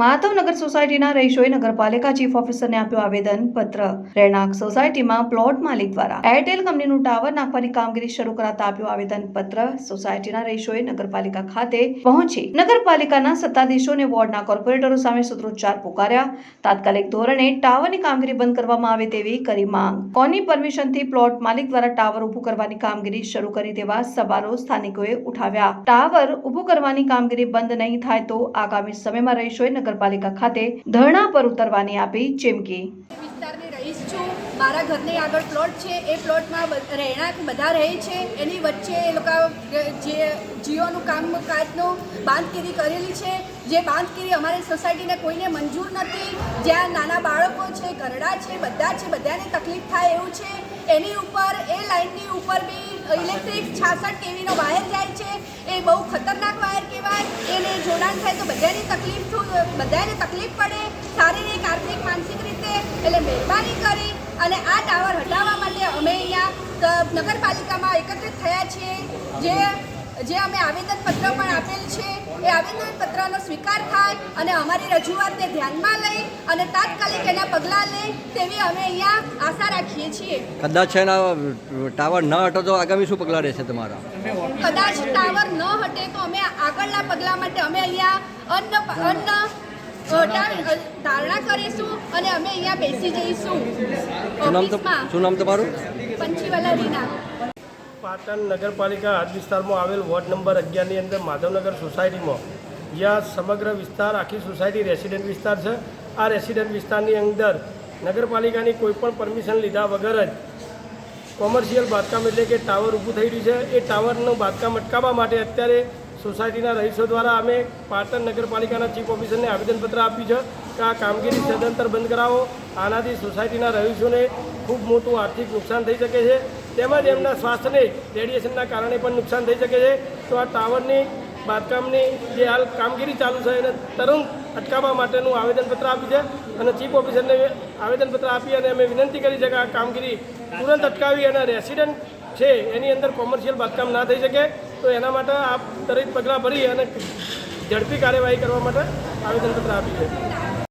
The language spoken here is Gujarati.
માધવનગર સોસાયટીના રહીશોએ નગરપાલિકા ચીફ ઓફિસરને આપ્યું આવેદન પત્ર રહેણાંક સોસાયટીમાં પ્લોટ માલિક દ્વારા એરટેલ કંપનીનું ટાવર નાખવાની કામગીરી શરૂ કરાતા આપ્યું આવેદન પત્ર સોસાયટીના રહીશોએ નગરપાલિકા ખાતે પહોંચી નગરપાલિકાના સત્તાધીશો અને વોર્ડના કોર્પોરેટરો સામે સૂત્રોચ્ચાર પુકાર્યા. તાત્કાલિક ધોરણે ટાવરની કામગીરી બંધ કરવામાં આવે તેવી કરી માંગ. કોની પરમિશનથી પ્લોટ માલિક દ્વારા ટાવર ઊભું કરવાની કામગીરી શરૂ કરી દેવા સવાલો સ્થાનિકોએ ઉઠાવ્યા. ટાવર ઊભું કરવાની કામગીરી બંધ નહીં થાય તો આગામી સમયમાં રહીશોએ નગરપાલિકા ખાતે ધરણા પર ઉતરવાની આપી ચીમકી. વિસ્તારની રહીશ છું. મારા ઘરની આગળ પ્લોટ છે. એ પ્લોટમાં રહેણાંક બધા રહે છે. એની વચ્ચે એ લોકો, જે જીઓનું કામકાજનું બાંધકીરી કરેલી છે. જે બાંધકીરી અમારી સોસાયટીને કોઈને મંજૂર નથી. જ્યાં નાના બાળકો છે, ઘરડા છે, બધા છે, બધાને તકલીફ થાય એવું છે. એની ઉપર, એ લાઇનની ઉપર બી ઇલેક્ટ્રિક છાસઠ કેવીનો વાયર જાય છે, એ બહુ ખતરનાક વાયર કહેવાય, એને જોડાણ થાય તો બધાની તકલીફ બધાને તકલીફ પડે શારીરિક આર્થિક માનસિક રીતે એટલે મહેરબાની કરી અને આ ટાવર હટાવવા માટે અમે અહીંયા નગરપાલિકામાં એકત્રિત થયા છીએ, જે જે અમે આવેદનપત્ર પણ આપેલ છે એ આવેદનપત્રનો સ્વીકાર થાય અને અમારી રજૂઆતને ધ્યાનમાં લઈ અને તાત્કાલિક એના પગલાં લે તેવી અમે અહીંયા આશા રાખીએ છીએ. કદાચ એના ટાવર ન હટો તો આગામી શું પગલાં રહેશે તમારા? કદાચ ટાવર ન હટે તો અમે આગળના પગલાં માટે અમે અહીંયા અન્ન અન્ન ધારણા કરીશું અને અમે અહીંયા બેસી જઈશું. શું નામ તમારું? પંચીવાલા રીના. પાટણ નગરપાલિકા હાથ વિસ્તારમાં આવેલ વોર્ડ નંબર અગિયારની અંદર માધવનગર સોસાયટીમાં. જ્યાં સમગ્ર વિસ્તાર, આખી સોસાયટી રેસિડેન્ટ વિસ્તાર છે. આ રેસિડેન્ટ વિસ્તારની અંદર નગરપાલિકાની કોઈપણ પરમિશન લીધા વગર જ કોમર્શિયલ બાંધકામ એટલે કે ટાવર ઊભું થઈ રહ્યું છે. એ ટાવરનું બાંધકામ અટકાવવા માટે અત્યારે સોસાયટીના રહીશો દ્વારા અમે પાટણ નગરપાલિકાના ચીફ ઓફિસરને આવેદનપત્ર આપ્યું છે કે આ કામગીરી સદંતર બંધ કરાવો. આનાથી સોસાયટીના રહીશોને ખૂબ મોટું આર્થિક નુકસાન થઈ શકે છે. તેમજ એમના સ્વાસ્થ્યને રેડિયેશનના કારણે પણ નુકસાન થઈ શકે છે. તો આ ટાવરની બાંધકામની જે હાલ કામગીરી ચાલુ છે એને તરંત અટકાવવા માટેનું આવેદનપત્ર આપ્યું છે અને ચીફ ઓફિસરને આવેદનપત્ર આપી અને અમે વિનંતી કરી છે કે આ કામગીરી તુરંત અટકાવી અને રેસિડન્ટ છે એની અંદર કોમર્શિયલ બાંધકામ ના થઈ શકે. તો એના માટે આપ ત્વરિત પગલાં ભરી અને ઝડપી કાર્યવાહી કરવા માટે આવેદનપત્ર આપ્યું છે.